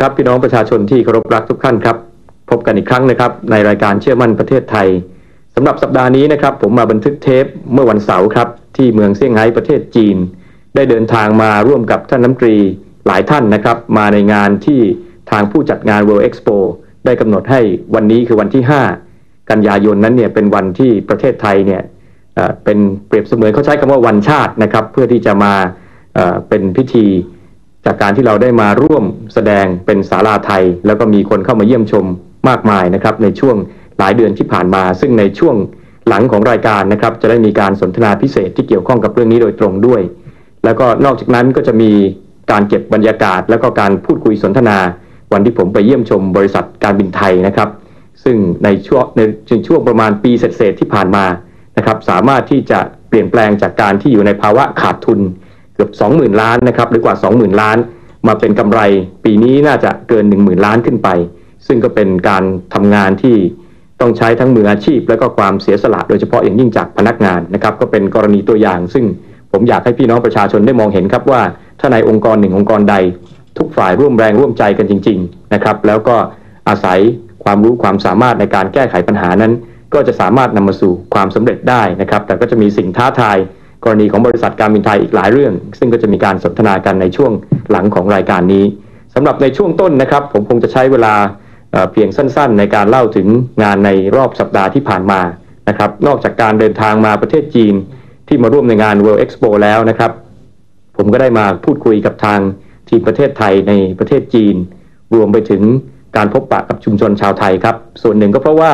ครับพี่น้องประชาชนที่เคารพรักทุกท่านครับ พบกันอีกครั้งนะครับ ในรายการเชื่อมั่นประเทศไทยสำหรับสัปดาห์นี้นะครับ ผมมาบันทึกเทปเมื่อวันเสาร์ครับ ที่เมืองเซี่ยงไฮ้ประเทศจีน ได้เดินทางมาร่วมกับท่านน้ำตรีหลายท่านนะครับ มาในงานที่ทางผู้จัดงาน World Expo ได้กำหนดให้วันนี้คือวันที่ 5 กันยายนนั้นเนี่ยเป็นวันที่ประเทศไทยเนี่ยเป็นเปรียบเสมือนเขาใช้คำว่าวันชาตินะครับ เพื่อที่จะมาเป็นพิธี จากการที่เราได้มาร่วมแสดงเป็นศาลาไทย แล้วก็มีคนเข้ามาเยี่ยมชมมากมายนะครับในช่วงหลายเดือนที่ผ่านมา ซึ่งในช่วงหลังของรายการนะครับ จะได้มีการสนทนาพิเศษที่เกี่ยวข้องกับเรื่องนี้โดยตรงด้วย แล้วก็นอกจากนั้นก็จะมีการเก็บบรรยากาศ แล้วก็การพูดคุยสนทนา วันที่ผมไปเยี่ยมชมบริษัทการบินไทยนะครับ ซึ่งในช่วงในช่วงประมาณปีเศษที่ผ่านมานะครับ สามารถที่จะเปลี่ยนแปลงจากการที่อยู่ในภาวะขาดทุน เกือบ 20,000 ล้านนะครับหรือกว่า 20,000 ล้าน มาเป็นกำไร ปีนี้น่าจะเกิน 10,000 ล้านขึ้นไป ซึ่งก็เป็นการทำงานที่ต้องใช้ทั้งมืออาชีพ และก็ความเสียสละโดยเฉพาะอย่างยิ่งจากพนักงานนะครับก็เป็นกรณีตัวอย่าง ซึ่งผมอยากให้พี่น้องประชาชนได้มองเห็นครับว่าถ้าในองค์กรหนึ่งองค์กรใด ทุกฝ่ายร่วมแรงร่วมใจกันจริง ๆนะครับ แล้วก็อาศัยความรู้ความสามารถในการแก้ไขปัญหานั้น ก็จะสามารถนำมาสู่ความสำเร็จได้นะครับ แต่ก็จะมีสิ่งท้าทาย กรณีของบริษัทการบินไทยอีกหลายเรื่อง ซึ่งก็จะมีการสนทนากันในช่วงหลังของรายการนี้สำหรับในช่วงต้นนะครับ ผมคงจะใช้เวลาเอ่อเพียงสั้นๆ ในการเล่าถึงงานในรอบสัปดาห์ที่ผ่านมานะครับ นอกจากการเดินทางมาประเทศจีนที่มาร่วมในงาน World Expo แล้วนะครับ ผมก็ได้มาพูดคุยกับทางทีมประเทศไทยในประเทศจีน รวมไปถึงการพบปะกับชุมชนชาวไทยครับ ส่วนหนึ่งก็เพราะว่า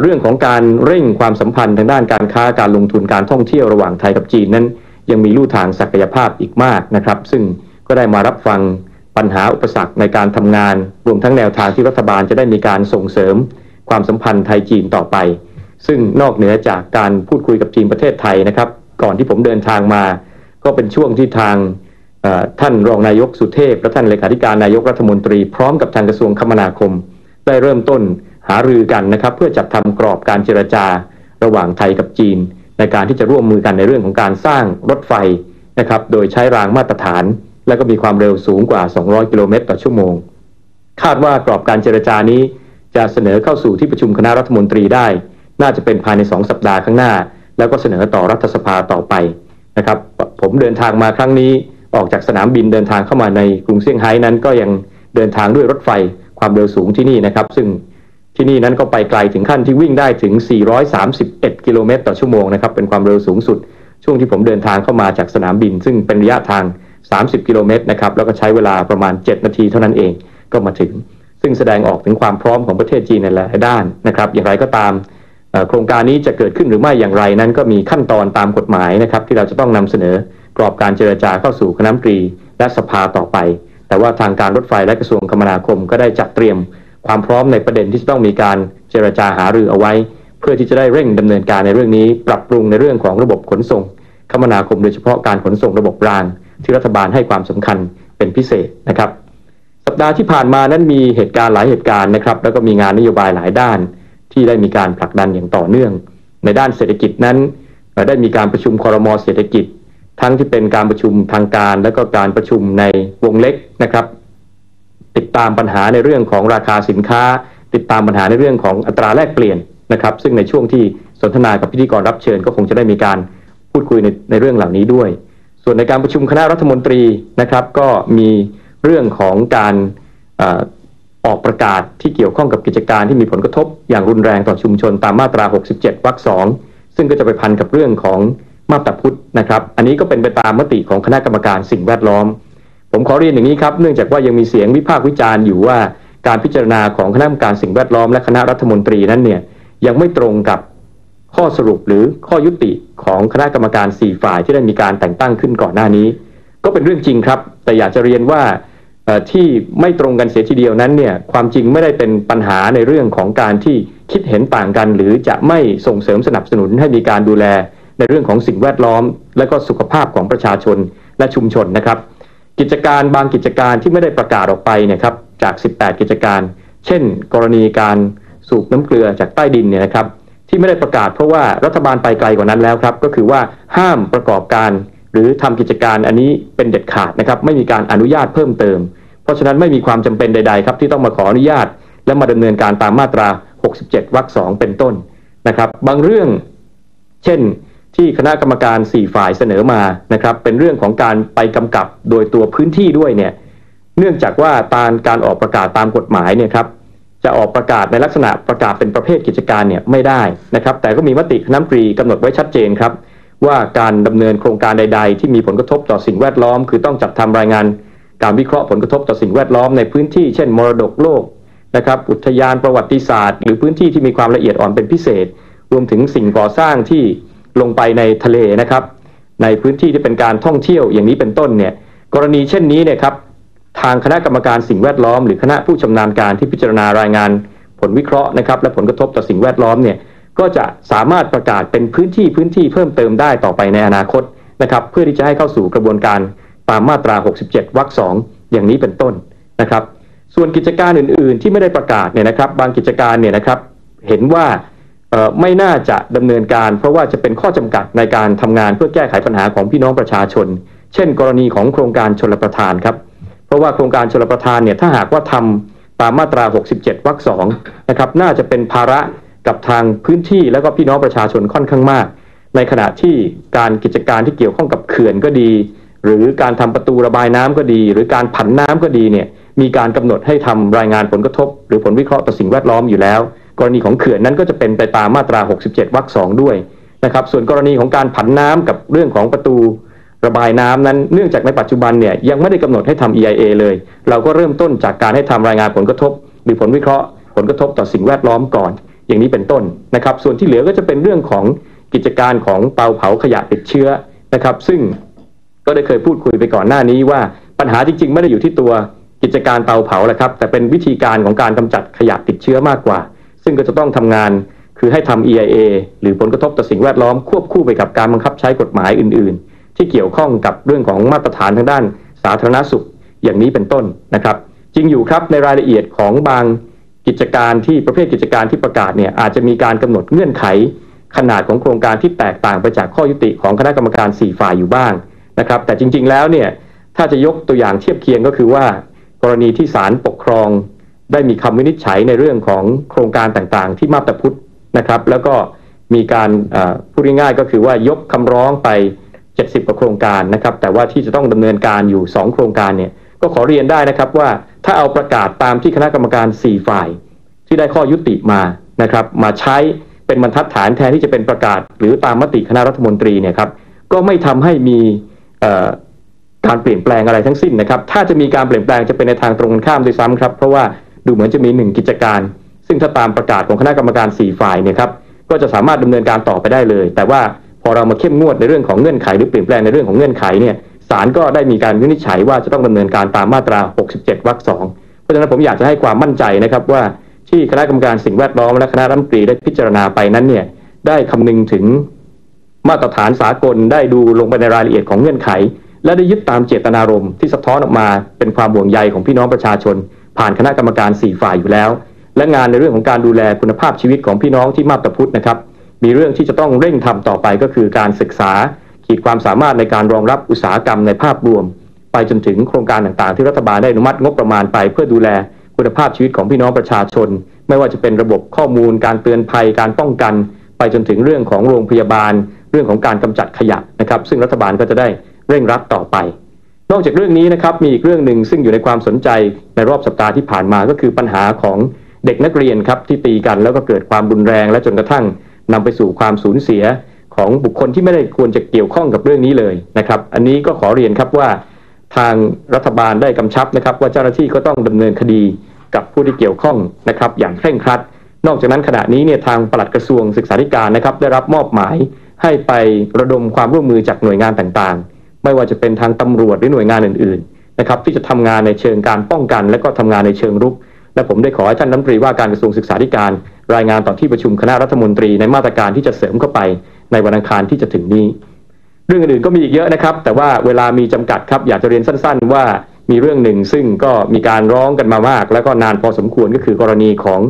เรื่องของการเร่งความสัมพันธ์ทางด้านการค้าการลงทุนการท่องเที่ยวระหว่างไทยกับจีนนั้น ยังมีลู่ทางศักยภาพอีกมากนะครับ ซึ่งก็ได้มารับฟังปัญหาอุปสรรคในการทำงาน รวมทั้งแนวทางที่รัฐบาลจะได้มีการส่งเสริม ความสัมพันธ์ไทยจีนต่อไป ซึ่งนอกเหนือจากการพูดคุยกับทีมประเทศไทยนะครับ ก่อนที่ผมเดินทางมา ก็เป็นช่วงที่ทางท่านรองนายกสุเทพและท่านเลขาธิการนายกรัฐมนตรีพร้อมกับทางกระทรวงคมนาคม ได้เริ่มต้น หารือกันนะครับเพื่อจัดทำกรอบการเจรจาระหว่างไทยกับจีน ในการที่จะร่วมมือกันในเรื่องของการสร้างรถไฟนะครับโดยใช้รางมาตรฐาน และก็มีความเร็วสูงกว่า 200 กิโลเมตรต่อชั่วโมง คาดว่ากรอบการเจรจานี้จะเสนอเข้าสู่ที่ประชุมคณะรัฐมนตรีได้ น่าจะเป็นภายใน 2 สัปดาห์ข้างหน้า แล้วก็เสนอต่อรัฐสภาต่อไปนะครับผมเดินทางมาครั้งนี้ออกจากสนามบินเดินทางเข้ามาในกรุงเซี่ยงไฮ้นั้นก็ยังเดินทางด้วยรถไฟความเร็วสูงที่นี่นะครับ ซึ่ง ที่นี่นั้นก็ไปไกลถึงขั้นที่วิ่งได้ถึง 431 กิโลเมตรต่อชั่วโมงนะครับ เป็นความเร็วสูงสุด ช่วงที่ผมเดินทางเข้ามาจากสนามบิน ซึ่งเป็นระยะทาง 30 กิโลเมตรนะครับ แล้วก็ใช้เวลาประมาณ 7 นาทีเท่านั้นเองก็มาถึง ซึ่งแสดงออกถึงความพร้อมของประเทศจีนในหลายด้านนะครับ อย่างไรก็ตามโครงการนี้จะเกิดขึ้นหรือไม่อย่างไรนั้นก็มีขั้นตอนตามกฎหมายนะครับที่เราจะต้องนำเสนอกรอบการเจรจาเข้าสู่คณะรัฐมนตรีและสภาต่อไป แต่ว่าทางการรถไฟและกระทรวงคมนาคมก็ได้จัดเตรียม ความพร้อมในประเด็นที่จะต้องมีการเจรจาหารือเอาไว้ เพื่อที่จะได้เร่งดำเนินการในเรื่องนี้ ปรับปรุงในเรื่องของระบบขนส่ง คมนาคมโดยเฉพาะการขนส่งระบบราง ที่รัฐบาลให้ความสำคัญเป็นพิเศษนะครับ สัปดาห์ที่ผ่านมานั้นมีเหตุการณ์หลายเหตุการณ์นะครับ แล้วก็มีงานนโยบายหลายด้าน ที่ได้มีการผลักดันอย่างต่อเนื่อง ในด้านเศรษฐกิจนั้นได้มีการประชุมคอรมอเศรษฐกิจ ทั้งที่เป็นการประชุมทางการ และก็การประชุมในวงเล็กนะครับ ติดตามปัญหาในเรื่องของราคาสินค้า ติดตามปัญหาในเรื่องของอัตราแลกเปลี่ยนนะครับซึ่งในช่วงที่สนทนากับพิธีกรรับเชิญก็คงจะได้มีการพูดคุยในในเรื่องเหล่านี้ด้วย ส่วนในการประชุมคณะรัฐมนตรีนะครับก็มีเรื่องของการออออกประกาศที่เกี่ยวข้องกับกิจการที่มีผลกระทบอย่างรุนแรงต่อชุมชนตามมาตรา 67 วรรคสองซึ่งก็จะไปพันกับเรื่องของมาตราพุทธนะครับ อันนี้ก็เป็นไปตามมติของคณะกรรมการสิ่งแวดล้อม ผมขอเรียนอย่างนี้ครับ เนื่องจากว่ายังมีเสียงวิพากษ์วิจารณ์อยู่ว่าการพิจารณาของคณะกรรมการสิ่งแวดล้อมและคณะรัฐมนตรีนั้นเนี่ยยังไม่ตรงกับข้อสรุปหรือข้อยุติของคณะกรรมการ 4 ฝ่ายที่ได้มีการแต่งตั้งขึ้นก่อนหน้านี้ ก็เป็นเรื่องจริงครับ แต่อยากจะเรียนว่าที่ไม่ตรงกันเสียทีเดียวนั้นเนี่ยความจริงไม่ได้เป็นปัญหาในเรื่องของการที่คิดเห็นต่างกัน หรือจะไม่ส่งเสริมสนับสนุนให้มีการดูแลในเรื่องของสิ่งแวดล้อม และก็สุขภาพของประชาชนและชุมชนนะครับ กิจการบางกิจการที่ไม่ได้ประกาศออกไปเนี่ยครับจาก 18 กิจการ เช่น กรณีการสูบน้ำเกลือจากใต้ดินเนี่ยนะครับ ที่ไม่ได้ประกาศเพราะว่ารัฐบาลไปไกลกว่านั้นแล้วครับ ก็คือว่าห้ามประกอบการ หรือทำกิจการอันนี้เป็นเด็ดขาดนะครับ ไม่มีการอนุญาตเพิ่มเติม เพราะฉะนั้นไม่มีความจำเป็นใด ๆ ครับที่ต้องมาขออนุญาต และมาดำเนินการตามมาตรา 67 วรรคสองเป็นต้นนะครับ บางเรื่อง เช่น ที่คณะกรรมการ 4 ฝ่ายเสนอมานะครับ เป็นเรื่องของการไปกำกับโดยตัวพื้นที่ด้วยเนี่ยเนื่องจากว่าตามการออกประกาศตามกฎหมายเนี่ยครับจะออกประกาศในลักษณะประกาศเป็นประเภทกิจการเนี่ยไม่ได้นะครับ แต่ก็มีมติคณะมนตรีกำหนดไว้ชัดเจนครับ ว่าการดำเนินโครงการใด ๆ ที่มีผลกระทบต่อสิ่งแวดล้อม คือต้องจัดทำรายงานการวิเคราะห์ผลกระทบต่อสิ่งแวดล้อมในพื้นที่เช่น มรดกโลกนะครับอุทยานประวัติศาสตร์ หรือพื้นที่ที่มีความละเอียดอ่อนเป็นพิเศษ รวมถึงสิ่งก่อสร้างที่ ลงไปในทะเลนะครับ ในพื้นที่ที่เป็นการท่องเที่ยวอย่างนี้เป็นต้นเนี่ยกรณีเช่นนี้เนี่ยครับทางคณะกรรมการสิ่งแวดล้อม หรือคณะผู้ชำนาญการที่พิจารณารายงานผลวิเคราะห์นะครับ และผลกระทบต่อสิ่งแวดล้อมเนี่ยก็จะสามารถประกาศเป็นพื้นที่พื้นที่เพิ่มเติมได้ต่อไปในอนาคตนะครับเพื่อที่จะให้เข้าสู่กระบวนการตามมาตรา 67 วรรคสองอย่างนี้เป็นต้นนะครับ ส่วนกิจการอื่น ๆ ที่ไม่ได้ประกาศเนี่ยนะครับ บางกิจการเนี่ยนะครับ เห็นว่า ไม่น่าจะดำเนินการ เพราะว่าจะเป็นข้อจำกัดในการทำงานเพื่อแก้ไขปัญหาของพี่น้องประชาชน เช่น กรณีของโครงการชลประทานครับ เพราะว่าโครงการชลประทานเนี่ยถ้าหากว่าทำตามมาตรา 67 วรรคสองนะครับน่าจะเป็นภาระกับทางพื้นที่แล้วก็พี่น้องประชาชนค่อนข้างมาก ในขณะที่การกิจการที่เกี่ยวข้องกับเขื่อนก็ดี หรือการทำประตูระบายน้ำก็ดี หรือการผันน้ำก็ดีเนี่ยมีการกำหนดให้ทำรายงานผลกระทบ หรือผลวิเคราะห์ต่อสิ่งแวดล้อมอยู่แล้ว กรณีของเขื่อนนั้นก็จะเป็นไปตามมาตรา 67วรรคสองด้วยนะครับส่วนกรณีของการผันน้ำกับเรื่องของประตูระบายน้ำนั้นเนื่องจากในปัจจุบันเนี่ยยังไม่ได้กำหนดให้ทำ EIA เลย เราก็เริ่มต้นจากการให้ทำรายงานผลกระทบ หรือผลวิเคราะห์ ผลกระทบต่อสิ่งแวดล้อมก่อน อย่างนี้เป็นต้นนะครับ ส่วนที่เหลือก็จะเป็นเรื่องของกิจการของเตาเผาขยะติดเชื้อนะครับ ซึ่งก็ได้เคยพูดคุยไปก่อนหน้านี้ว่าปัญหาจริง ๆ ไม่ได้อยู่ที่ตัวกิจการเตาเผาแหละครับ แต่เป็นวิธีการของการกำจัดขยะติดเชื้อมากกว่า ซึ่งก็จะต้องทำงานคือให้ทำ EIA หรือผลกระทบต่อสิ่งแวดล้อมควบคู่ไปกับการบังคับใช้กฎหมายอื่น ๆ ที่เกี่ยวข้องกับเรื่องของมาตรฐานทางด้านสาธารณสุขอย่างนี้เป็นต้นนะครับ จริงอยู่ครับในรายละเอียดของบางกิจการที่ประเภทกิจการที่ประกาศเนี่ยอาจจะมีการกำหนดเงื่อนไข ขนาดของโครงการที่แตกต่างไปจากข้อยุติของคณะกรรมการ 4 ฝ่ายอยู่บ้างนะครับ แต่จริง ๆ แล้วเนี่ยถ้าจะยกตัวอย่างเทียบเคียงก็คือว่า กรณีที่ศาลปกครอง ได้มีคำวินิจฉัยในเรื่องของโครงการต่างๆ ที่มาบตาพุทธนะครับ แล้วก็มีการพูดง่ายๆก็คือว่ายกคำร้องไป 70กว่าโครงการนะครับ แต่ว่าที่จะต้องดำเนินการอยู่ 2 โครงการเนี่ยก็ขอเรียนได้นะครับว่าถ้าเอาประกาศตามที่คณะกรรมการ 4 ฝ่าย ที่ได้ข้อยุติมานะครับ มาใช้เป็นบรรทัดฐานแทนที่จะเป็นประกาศ หรือตามมติคณะรัฐมนตรีเนี่ยครับก็ไม่ทำให้มีการเปลี่ยนแปลงอะไรทั้งสิ้นนะครับ ถ้าจะมีการเปลี่ยนแปลงจะเป็นในทางตรงกันข้ามด้วยซ้ำครับ เพราะว่า ดูเหมือนจะมีหนึ่งกิจการ ซึ่งถ้าตามประกาศของคณะกรรมการ 4 ฝ่ายเนี่ยครับก็จะสามารถดำเนินการต่อไปได้เลย แต่ว่าพอเรามาเข้มงวดในเรื่องของเงื่อนไขหรือเปลี่ยนแปลงในเรื่องของเงื่อนไขเนี่ยศาลก็ได้มีการวินิจฉัยว่าจะต้องดำเนินการตามมาตรา 67 วรรคสองเพราะฉะนั้นผมอยากจะให้ความมั่นใจนะครับว่าที่คณะกรรมการสิ่งแวดล้อมและคณะรัฐมนตรีได้พิจารณาไปนั้นเนี่ยได้คำนึงถึงมาตรฐานสากลได้ดูลงไปในรายละเอียดของเงื่อนไข และได้ยึดตามเจตนารมณ์ที่สะท้อนออกมาเป็นความห่วงใยของพี่น้องประชาชน ผ่านคณะกรรมการ 4 ฝ่ายอยู่แล้ว และงานในเรื่องของการดูแลคุณภาพชีวิตของพี่น้องที่มาบตาพุทธนะครับ มีเรื่องที่จะต้องเร่งทำต่อไปก็คือการศึกษา ขีดความสามารถในการรองรับอุตสาหกรรมในภาพรวม ไปจนถึงโครงการต่างๆ ที่รัฐบาลได้อนุมัติงบประมาณไป เพื่อดูแลคุณภาพชีวิตของพี่น้องประชาชน ไม่ว่าจะเป็นระบบข้อมูล การเตือนภัยการป้องกัน ไปจนถึงเรื่องของโรงพยาบาล เรื่องของการกำจัดขยะนะครับ ซึ่งรัฐบาลก็จะได้เร่งรัดต่อไป นอกจากเรื่องนี้นะครับมีอีกเรื่องหนึ่งซึ่งอยู่ในความสนใจในรอบสัปดาห์ที่ผ่านมาก็คือปัญหาของเด็กนักเรียนครับที่ตีกันแล้วก็เกิดความรุนแรง และจนกระทั่งนำไปสู่ความสูญเสียของบุคคลที่ไม่ได้ควรจะเกี่ยวข้องกับเรื่องนี้เลยนะครับ อันนี้ก็ขอเรียนครับว่าทางรัฐบาลได้กำชับนะครับ ว่าเจ้าหน้าที่ก็ต้องดำเนินคดีกับผู้ที่เกี่ยวข้องนะครับ อย่างเคร่งครัด นอกจากนั้นขณะนี้เนี่ยทางปลัดกระทรวงศึกษาธิการนะครับ ได้รับมอบหมายให้ไประดมความร่วมมือจากหน่วยงานต่าง ไม่ว่าจะเป็นทางตำรวจหรือหน่วยงานอื่นๆนะครับที่จะทำงานในเชิงการป้องกัน และก็ทำงานในเชิงรุก และผมได้ขอให้ท่านรัฐมนตรีว่าการกระทรวงศึกษาธิการ รายงานต่อที่ประชุมคณะรัฐมนตรีในมาตรการที่จะเสริมเข้าไปในวันอังคารที่จะถึงนี้ เรื่องอื่นๆก็มีอีกเยอะนะครับ แต่ว่าเวลามีจำกัดครับอยากจะเรียนสั้น ๆ ว่ามีเรื่องหนึ่งซึ่งก็มีการร้องกันมามาก แล้วก็นานพอสมควรก็คือกรณีของ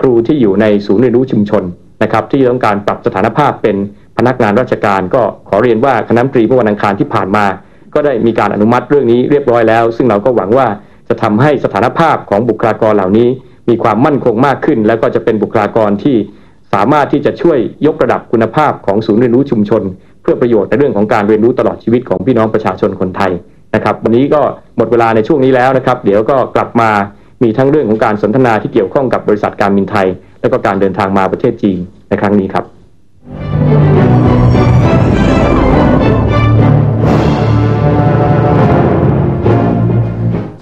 ครูที่อยู่ในศูนย์เรียนรู้ชุมชนนะครับที่ต้องการปรับสถานภาพเป็น พนักงานราชการก็ขอเรียนว่าคณะมนตรีเมื่อวันอังคารที่ผ่านมา ก็ได้มีการอนุมัติเรื่องนี้เรียบร้อยแล้ว ซึ่งเราก็หวังว่าจะทำให้สถานภาพของบุคลากรเหล่านี้ มีความมั่นคงมากขึ้น แล้วก็จะเป็นบุคลากรที่สามารถที่จะช่วยยกระดับคุณภาพของศูนย์เรียนรู้ชุมชน เพื่อประโยชน์ในเรื่องของการเรียนรู้ตลอดชีวิตของพี่น้องประชาชนคนไทยนะครับ วันนี้ก็หมดเวลาในช่วงนี้แล้วนะครับ เดี๋ยวก็กลับมามีทั้งเรื่องของการสนทนาที่เกี่ยวข้องกับบริษัทการบินไทย และก็การเดินทางมาประเทศจีนในครั้งนี้ครับ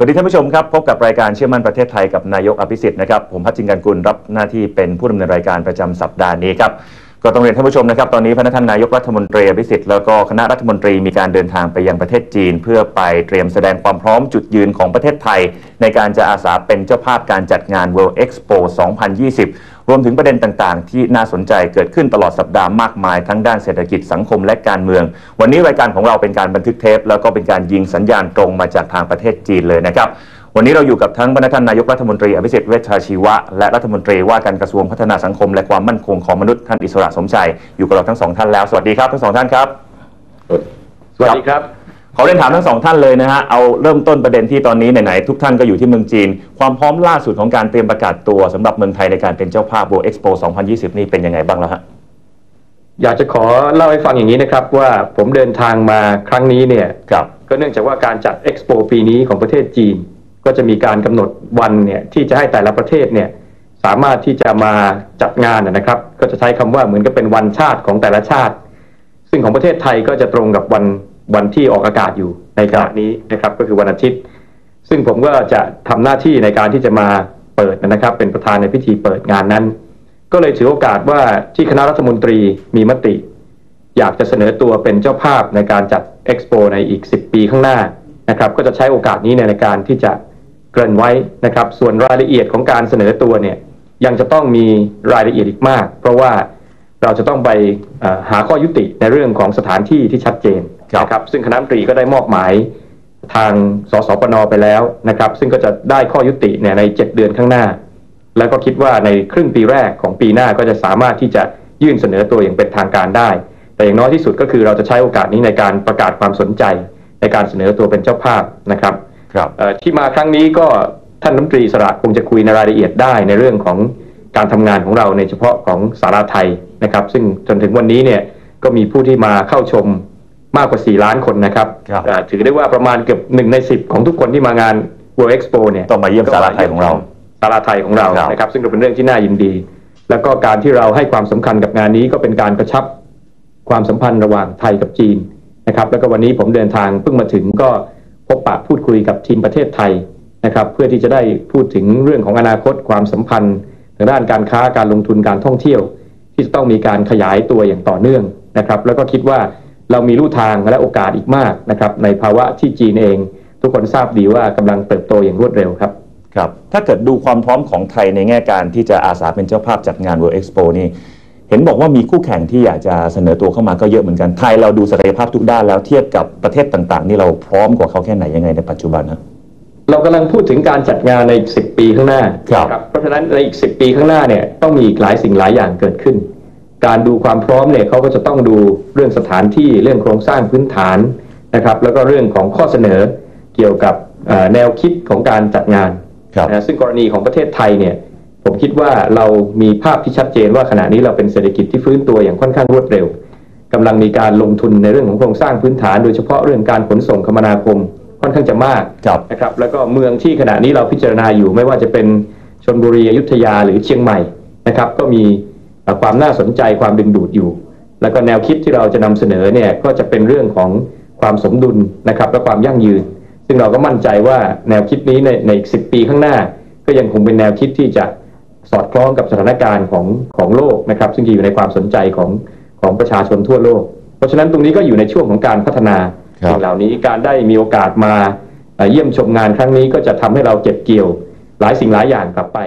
วัสดีท่านผู้ชมครับ พบกับรายการเชื่อมั่นประเทศไทยกับนายกอภิสิทธิ์นะครับ ผมพัชจิงกันกุลรับหน้าที่เป็นผู้ดำเนินรายการประจำสัปดาห์นี้ครับ ก็ต้องเรียนท่านผู้ชมนะครับ ตอนนี้พระท่านนายกรัฐมนตรีอภิสิทธิ์แล้วก็คณะรัฐมนตรีมีการเดินทางไปยังประเทศจีน เพื่อไปเตรียมแสดงความพร้อมจุดยืนของประเทศไทย ในการจะอาสาเป็นเจ้าภาพการจัดงาน World Expo 2020 รวมถึงประเด็นต่างๆ ที่น่าสนใจเกิดขึ้นตลอดสัปดาห์มากมายทั้งด้านเศรษฐกิจสังคมและการเมือง วันนี้รายการของเราเป็นการบันทึกเทป แล้วก็เป็นการยิงสัญญาณตรงมาจากทางประเทศจีนเลยนะครับ วันนี้เราอยู่กับทั้งพระท่านนายกรัฐมนตรีอภิสิทธิ์เวชชาชีวะ และรัฐมนตรีว่าการกระทรวงพัฒนาสังคม และความมั่นคงของมนุษย์ท่านอิสระสมชัยอยู่กับเราทั้งสองท่านแล้ว สวัสดีครับทั้งสองท่านครับ สวัสดีครับ ขอเรียนถามทั้งสองท่านเลยนะฮะเอาเริ่มต้นประเด็นที่ตอนนี้ไหนๆทุกท่านก็อยู่ที่เมืองจีน ความพร้อมล่าสุดของการเตรียมประกาศตัวสำหรับเมืองไทยในการเป็นเจ้าภาพ World Expo 2020 นี่เป็นยังไงบ้างแล้วฮะอยากจะขอเล่าให้ฟังอย่างนี้นะครับว่าผมเดินทางมาครั้งนี้เนี่ยครับก็เนื่องจากว่าการจัดเอ็กซ์โปปีนี้ของประเทศจีน ก็จะมีการกำหนดวันเนี่ยที่จะให้แต่ละประเทศเนี่ยสามารถที่จะมาจัดงานนะครับ ก็จะใช้คำว่าเหมือนกับเป็นวันชาติของแต่ละชาติ ซึ่งของประเทศไทยก็จะตรงกับวันวันที่ออกอากาศอยู่ในขณะนี้นะครับ ก็คือวันอาทิตย์ ซึ่งผมก็จะทำหน้าที่ในการที่จะมาเปิดนะครับ เป็นประธานในพิธีเปิดงานนั้น ก็เลยถือโอกาสว่าที่คณะรัฐมนตรีมีมติ อยากจะเสนอตัวเป็นเจ้าภาพในการจัดเอ็กซ์โปในอีก 10 ปีข้างหน้านะครับ ก็จะใช้โอกาสนี้ในการที่จะ เกริ่นไว้นะครับ ส่วนรายละเอียดของการเสนอตัวเนี่ยยังจะต้องมีรายละเอียดอีกมาก เพราะว่าเราจะต้องไปหาข้อยุติในเรื่องของสถานที่ที่ชัดเจนครับนะครับ ซึ่งคณะมนตรีก็ได้มอบหมายทางสสปนไปแล้วนะครับ ซึ่งก็จะได้ข้อยุติเนี่ยใน7เดือนข้างหน้า แล้วก็คิดว่าในครึ่งปีแรกของปีหน้าก็จะสามารถที่จะยื่นเสนอตัวอย่างเป็นทางการได้ แต่อย่างน้อยที่สุดก็คือเราจะใช้โอกาสนี้ในการประกาศความสนใจ ในการเสนอตัวเป็นเจ้าภาพนะครับ ครับเอ่อที่มาครั้งนี้ก็ท่านรัฐมนตรีอิสระคงจะคุยในรายละเอียดได้ในเรื่องของการทำงานของเราในเฉพาะของสาราไทยนะครับ ซึ่งจนถึงวันนี้เนี่ยก็มีผู้ที่มาเข้าชมมากกว่า 4 ล้านคนนะครับครับเอ่อถือได้ว่าประมาณเกือบหนึ่งใน 10 ของทุกคนที่มางาน World Expo เนี่ยต้องมาเยี่ยมสาราไทยของเราสาราไทยของเราครับนะครับ ซึ่งก็เป็นเรื่องที่น่ายินดี แล้วก็การที่เราให้ความสำคัญกับงานนี้ก็เป็นการกระชับความสัมพันธ์ระหว่างไทยกับจีนนะครับ แล้วก็วันนี้ผมเดินทางเพิ่งมาถึงก็ พบปะพูดคุยกับทีมประเทศไทยนะครับเพื่อที่จะได้พูดถึงเรื่องของอนาคตความสัมพันธ์ทางด้านการค้าการลงทุนการท่องเที่ยว ที่จะต้องมีการขยายตัวอย่างต่อเนื่องนะครับ แล้วก็คิดว่าเรามีลู่ทางและโอกาสอีกมากนะครับในภาวะที่จีนเอง ทุกคนทราบดีว่ากำลังเติบโตอย่างรวดเร็วครับครับ ถ้าเกิดดูความพร้อมของไทยในแง่การที่จะอาสาเป็นเจ้าภาพจัดงาน World Expo นี่ เห็นบอกว่ามีคู่แข่งที่อยากจะเสนอตัวเข้ามาก็เยอะเหมือนกันไทยเราดูศักยภาพทุกด้านแล้วเทียบกับประเทศต่างๆ นี่เราพร้อมกว่าเขาแค่ไหนยังไงในปัจจุบันนะเรากำลังพูดถึงการจัดงานในอีก 10 ปีข้างหน้าครับนะเพราะฉะนั้นในอีก 10 ปีข้างหน้าเนี่ยต้องมีอีกหลายสิ่งหลายอย่างเกิดขึ้น การดูความพร้อมเนี่ยเขาก็จะต้องดูเรื่องสถานที่เรื่องโครงสร้างพื้นฐานนะครับแล้วก็เรื่องของข้อเสนอเกี่ยวกับเอ่อแนวคิดของการจัดงานครับนะซึ่งกรณีของประเทศไทยเนี่ย ผมคิดว่าเรามีภาพที่ชัดเจนว่าขณะนี้เราเป็นเศรษฐกิจที่ฟื้นตัวอย่างค่อนข้างรวดเร็วกำลังมีการลงทุนในเรื่องของโครงสร้างพื้นฐาน โดยเฉพาะเรื่องการขนส่งคมนาคมค่อนข้างจะมากครับนะครับ แล้วก็เมืองที่ขณะนี้เราพิจารณาอยู่ไม่ว่าจะเป็นชนบุรีอยุธยาหรือเชียงใหม่นะครับก็มีเอ่อความน่าสนใจความดึงดูดอยู่ แล้วก็แนวคิดที่เราจะนำเสนอเนี่ยก็จะเป็นเรื่องของความสมดุลนะครับและความยั่งยืน ซึ่งเราก็มั่นใจว่าแนวคิดนี้ในในอีกสิปีข้างหน้า ก็ยังคงเป็นแนวคิดที่จะ สอดคล้องกับสถานการณ์ของของโลกนะครับ ซึ่งอยู่ในความสนใจของของประชาชนทั่วโลก เพราะฉะนั้นตรงนี้ก็อยู่ในช่วงของการพัฒนาครับสิ่งเหล่านี้การได้มีโอกาสมาเอ่อเยี่ยมชมงานครั้งนี้ก็จะทำให้เราเก็บเกี่ยวหลายสิ่งหลายอย่างกลับไป